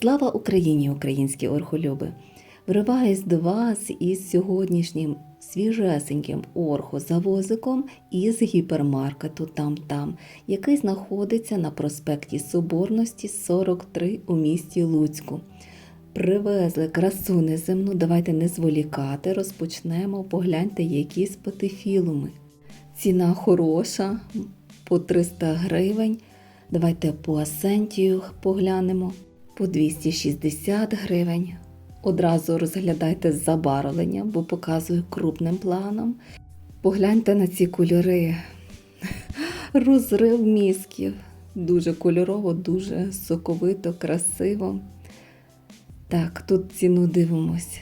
Слава Україні, українські орхолюби! Вриваюсь до вас із сьогоднішнім свіжесеньким орхозавозиком із гіпермаркету Там-Там, який знаходиться на проспекті Соборності 43 у місті Луцьку. Привезли красу неземну, давайте не зволікати, розпочнемо. Погляньте, які спатифілуми. Ціна хороша, по 300 гривень. Давайте по асентію поглянемо по 260 гривень. Одразу розглядайте забарвлення, бо показую крупним планом. Погляньте на ці кольори. Розрив мізків. Дуже кольорово, дуже соковито, красиво. Так, тут ціну дивимось.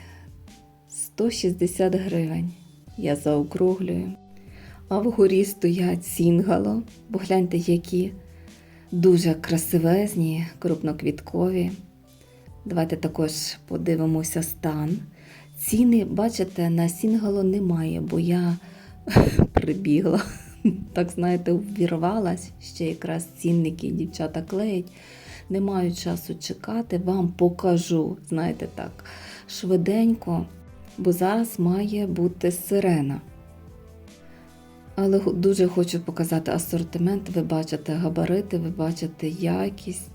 160 гривень. Я заокруглюю. А вгорі стоять сінгало. Погляньте, які дуже красивезні, крупноквіткові. Давайте також подивимося стан. Ціни, бачите, на сінгало немає, бо я прибігла. Так, знаєте, ввірвалась, ще якраз цінники дівчата клеять. Не маю часу чекати, вам покажу, знаєте так, швиденько, бо зараз має бути сирена. Але дуже хочу показати асортимент. Ви бачите габарити, ви бачите якість.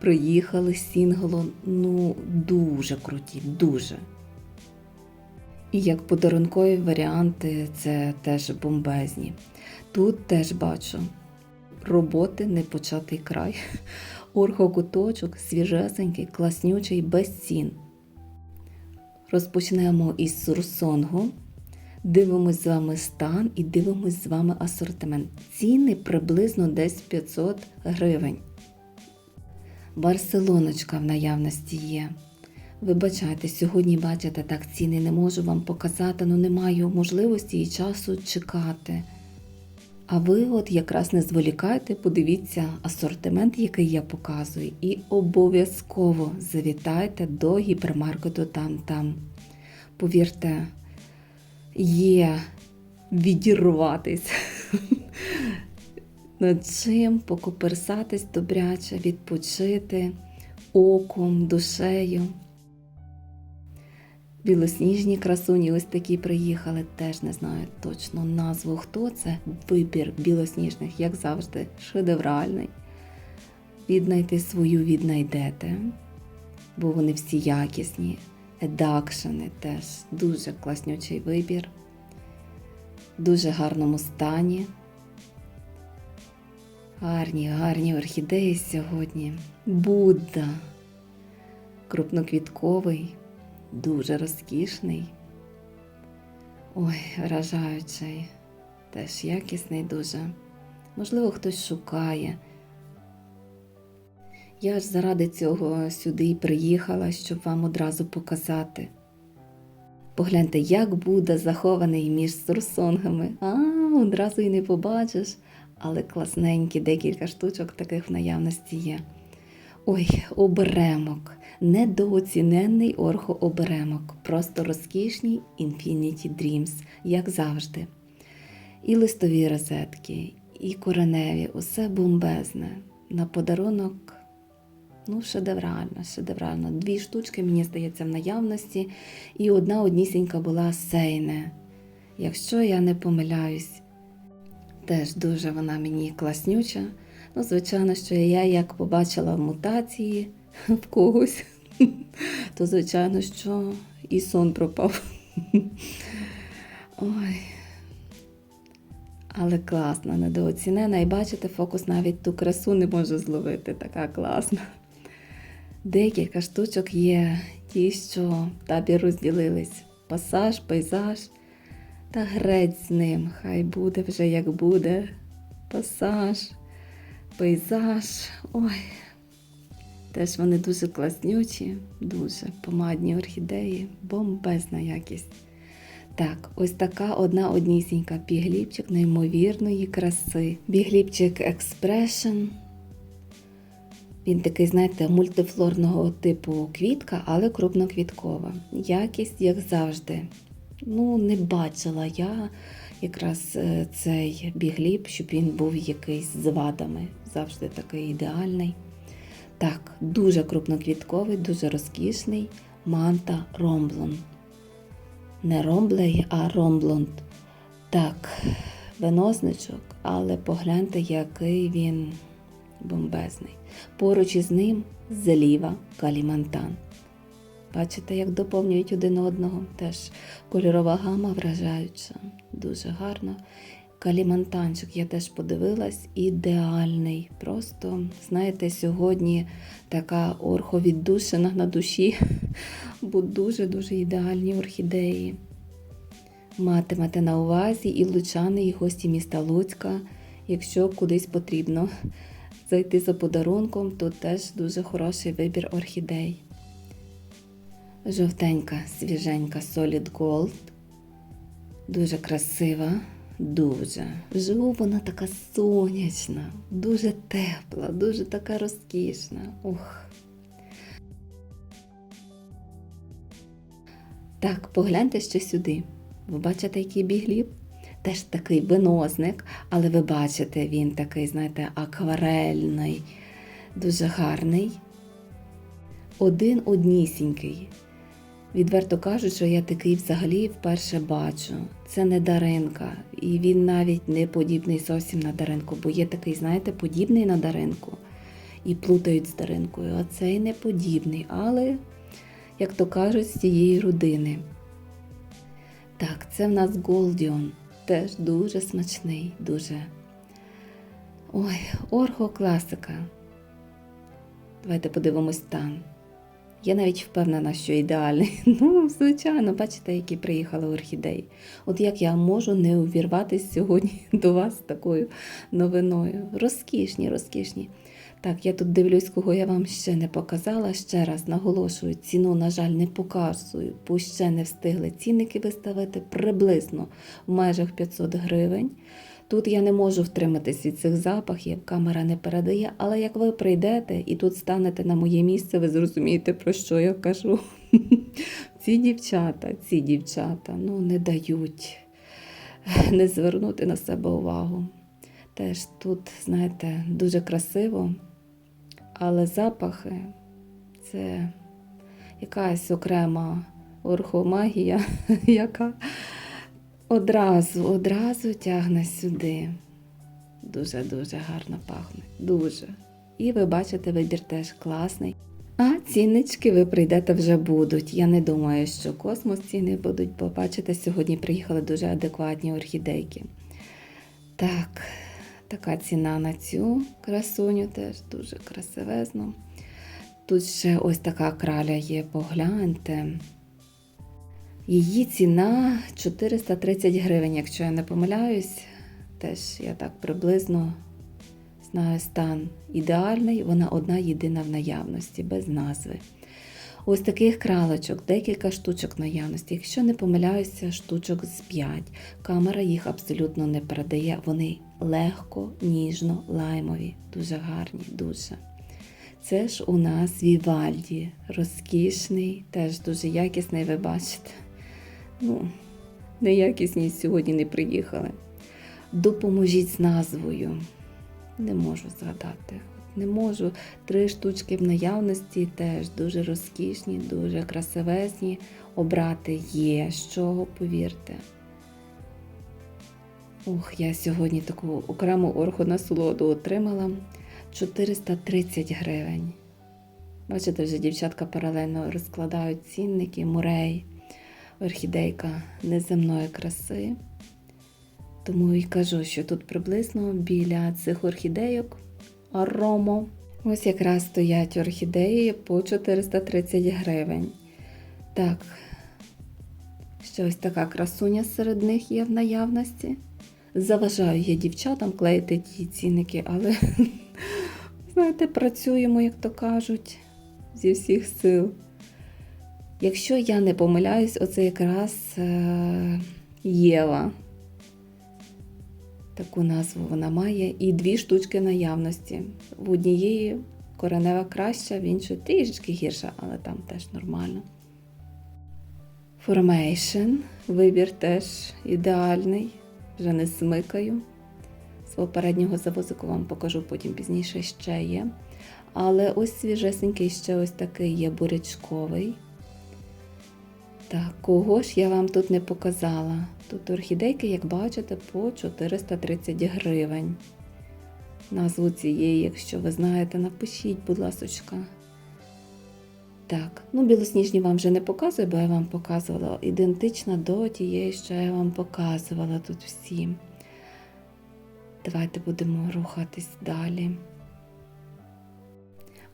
Приїхали сінгло, ну дуже круті, дуже. І як подарункові варіанти, це теж бомбезні. Тут теж бачу роботи не початий край. Орхокуточок свіжесенький, класнючий, без цін. Розпочнемо із сурсонгу. Дивимось з вами стан і дивимось з вами асортимент. Ціни приблизно десь 500 гривень. Барселоночка в наявності є. Вибачайте, сьогодні бачите, так ціни не можу вам показати, ну не маю можливості і часу чекати. А ви от якраз не зволікайте, подивіться асортимент, який я показую, і обов'язково завітайте до гіпермаркету там-там. Повірте, є відірватись над чим, покоперсатись добряче, відпочити оком, душею. Білосніжні красуні ось такі приїхали, теж не знаю точно назву, хто це. Вибір білосніжних, як завжди, шедевральний. Віднайти свою віднайдете, бо вони всі якісні. Едакшени теж дуже класнючий вибір, в дуже гарному стані. Гарні, гарні орхідеї сьогодні. Будда. Крупноквітковий, дуже розкішний. Ой, вражаючий. Теж якісний дуже. Можливо, хтось шукає. Я ж заради цього сюди і приїхала, щоб вам одразу показати. Погляньте, як буде захований між сурсонгами. А, одразу і не побачиш, але класненькі, декілька штучок таких в наявності є. Ой, оберемок, недооціненний орхооберемок, просто розкішні Infinity Dreams, як завжди. І листові розетки, і кореневі, усе бомбезне. На подарунок Ну, шедеврально, шедеврально. Дві штучки, мені здається, в наявності, і одна однісінька була сейне. Якщо я не помиляюсь, теж дуже вона мені класнюча. Ну, звичайно, що я як побачила мутації в когось, то звичайно, що і сон пропав. Ой. Але класна, недооцінена. І бачите, фокус навіть ту красу не може зловити. Така класна. Декілька штучок є ті, що табі розділились. Пасаж, пейзаж та грець з ним. Хай буде вже як буде. Пасаж, пейзаж. Ой. Теж вони дуже класнючі, дуже помадні орхідеї, бомбезна якість. Так, ось така одна однісінька бігліпчик неймовірної краси. Бігліпчик Expression. Він такий, знаєте, мультифлорного типу квітка, але крупноквіткова. Якість, як завжди. Ну, не бачила я якраз е, цей бігліп, щоб він був якийсь з вадами. Завжди такий ідеальний. Так, дуже крупноквітковий, дуже розкішний манта ромблон. Не ромблей, а ромблонд. Так, виносничок, але погляньте, який він бомбезний. Поруч із ним зліва калімантан. Бачите, як доповнюють один одного. Теж кольорова гама вражаюча, дуже гарно. Калімантанчик я теж подивилась, ідеальний. Просто, знаєте, сьогодні така орховіддушина на душі, бо дуже-дуже ідеальні орхідеї. Матимете на увазі і лучани, і гості міста Луцька. Якщо кудись потрібно зайти за подарунком, то теж дуже хороший вибір орхідей. Жовтенька, свіженька Solid Gold. Дуже красива, дуже. Вживу вона така сонячна, дуже тепла, дуже така розкішна. Ух. Так, погляньте ще сюди. Ви бачите, який бігліб? Теж такий виносник, але ви бачите, він такий, знаєте, акварельний, дуже гарний. Один однісінький. Відверто кажу, що я такий взагалі вперше бачу. Це не даринка, і він навіть не подібний зовсім на даринку, бо є такий, знаєте, подібний на даринку. І плутають з даринкою, а цей не подібний, але, як то кажуть, з цієї родини. Так, це в нас Голдіон. Теж дуже смачний, дуже. Ой, орхокласика. Давайте подивимось стан. Я навіть впевнена, що ідеальний. Ну, звичайно, бачите, які приїхали орхідеї. От як я можу не увірватися сьогодні до вас з такою новиною. Розкішні, розкішні. Так, я тут дивлюсь, кого я вам ще не показала. Ще раз наголошую, ціну, на жаль, не показую, бо ще не встигли цінники виставити приблизно в межах 500 гривень. Тут я не можу втриматись від цих запахів, камера не передає, але як ви прийдете і тут станете на моє місце, ви зрозумієте, про що я кажу. Ці дівчата, ці дівчата ну, не дають не звернути на себе увагу. Теж тут, знаєте, дуже красиво, але запахи це якась окрема орхомагія, яка одразу, одразу тягне сюди. Дуже-дуже гарно пахне. Дуже. І ви бачите, вибір теж класний. А ціннички ви прийдете вже будуть. Я не думаю, що космос ціни будуть, бо бачите, сьогодні приїхали дуже адекватні орхідейки. Так, така ціна на цю красуню теж дуже красивезно. Тут ще ось така краля є, погляньте. Її ціна 430 гривень, якщо я не помиляюсь. Теж я так приблизно знаю стан ідеальний, вона одна єдина в наявності, без назви. Ось таких кралочок, декілька штучок наявності. Якщо не помиляюся, штучок з 5. Камера їх абсолютно не передає. Вони легко, ніжно, лаймові, дуже гарні, дуже. Це ж у нас Вівальді, розкішний, теж дуже якісний, ви бачите. Ну, неякісність сьогодні не приїхали. Допоможіть з назвою. Не можу згадати. Не можу. Три штучки в наявності теж дуже розкішні, дуже красивезні. Обрати є з чого, повірте. Ох, я сьогодні таку окрему орху насолоду отримала 430 гривень. Бачите, вже дівчатка паралельно розкладають цінники, мурей, орхідейка неземної краси. Тому і кажу, що тут приблизно біля цих орхідейок аромо. Ось якраз стоять орхідеї по 430 гривень. Так, ще ось така красуня серед них є в наявності. Заважаю я дівчатам клеїти ті цінники, але, знаєте, працюємо, як то кажуть, зі всіх сил. Якщо я не помиляюсь, оце якраз е- Єва. Таку назву вона має. І дві штучки наявності. В однієї коренева краща, в іншої трішечки гірша, але там теж нормально. Formation. Вибір теж ідеальний. Вже не смикаю. З попереднього завозику вам покажу потім пізніше ще є. Але ось свіжесенький ще ось такий є бурячковий. Так, кого ж я вам тут не показала? Тут орхідейки, як бачите, по 430 гривень. Назву цієї, якщо ви знаєте, напишіть, будь ласочка. Так, ну білосніжні вам вже не показую, бо я вам показувала ідентична до тієї, що я вам показувала тут всім. Давайте будемо рухатись далі.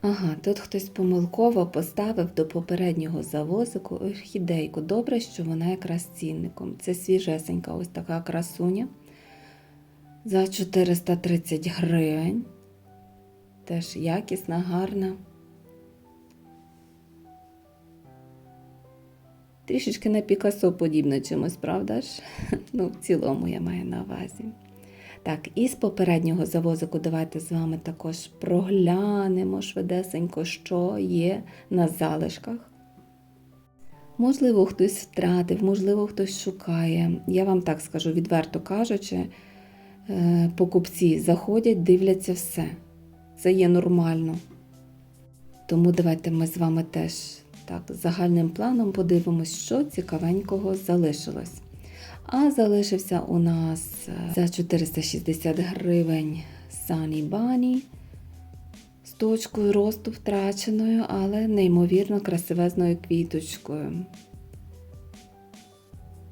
Ага, тут хтось помилково поставив до попереднього завозику орхідейку. Добре, що вона якраз цінником. Це свіжесенька ось така красуня за 430 гривень. Теж якісна, гарна. Трішечки на Пікасо подібно чимось, правда ж? Ну, в цілому я маю на увазі. Так, і з попереднього завозику давайте з вами також проглянемо швидесенько, що є на залишках. Можливо, хтось втратив, можливо, хтось шукає. Я вам так скажу, відверто кажучи, е, покупці заходять, дивляться все. Це є нормально. Тому давайте ми з вами теж так загальним планом подивимось, що цікавенького залишилось. А залишився у нас е, за 460 гривень Sunny Bunny з точкою росту втраченою, але неймовірно красивезною квіточкою.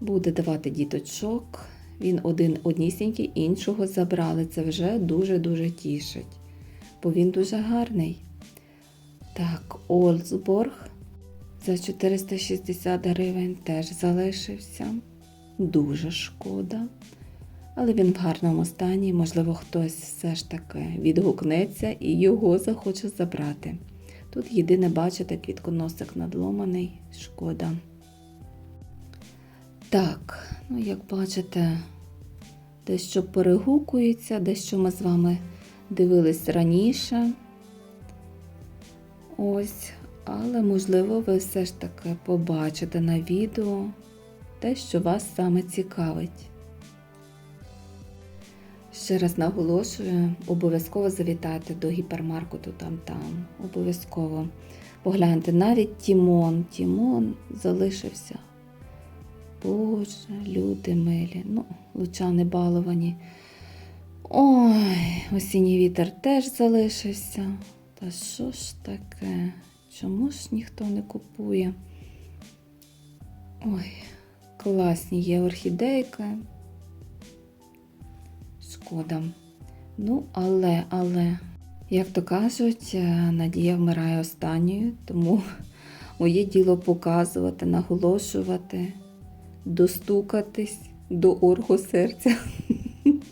Буде давати діточок. Він один однісінький, іншого забрали. Це вже дуже-дуже тішить, бо він дуже гарний. Так, Олсборг за 460 гривень теж залишився. Дуже шкода. Але він в гарному стані, можливо, хтось все ж таки відгукнеться і його захоче забрати. Тут єдине, бачите, квітконосик надломаний, шкода. Так, ну як бачите, дещо перегукується, дещо ми з вами дивились раніше. Ось, але можливо, ви все ж таки побачите на відео те, що вас саме цікавить. Ще раз наголошую, обов'язково завітайте до гіпермаркету там-там. Обов'язково погляньте, навіть Тімон. Тімон залишився. Боже, люди милі, ну, лучани баловані. Ой, осінній вітер теж залишився. Та що ж таке? Чому ж ніхто не купує? Ой, класні є орхідейки. Шкода. Ну, але, але, як то кажуть, е, надія вмирає останньою, тому моє діло показувати, наголошувати, достукатись до оргу серця.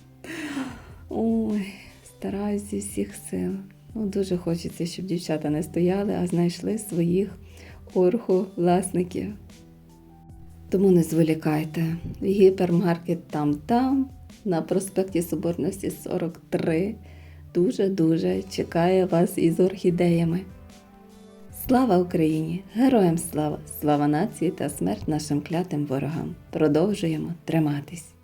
Ой, стараюсь зі всіх сил. Ну, дуже хочеться, щоб дівчата не стояли, а знайшли своїх орховласників. Тому не зволікайте. Гіпермаркет там-там, на проспекті Соборності 43. Дуже-дуже чекає вас із орхідеями. Слава Україні! Героям слава! Слава нації та смерть нашим клятим ворогам! Продовжуємо триматись!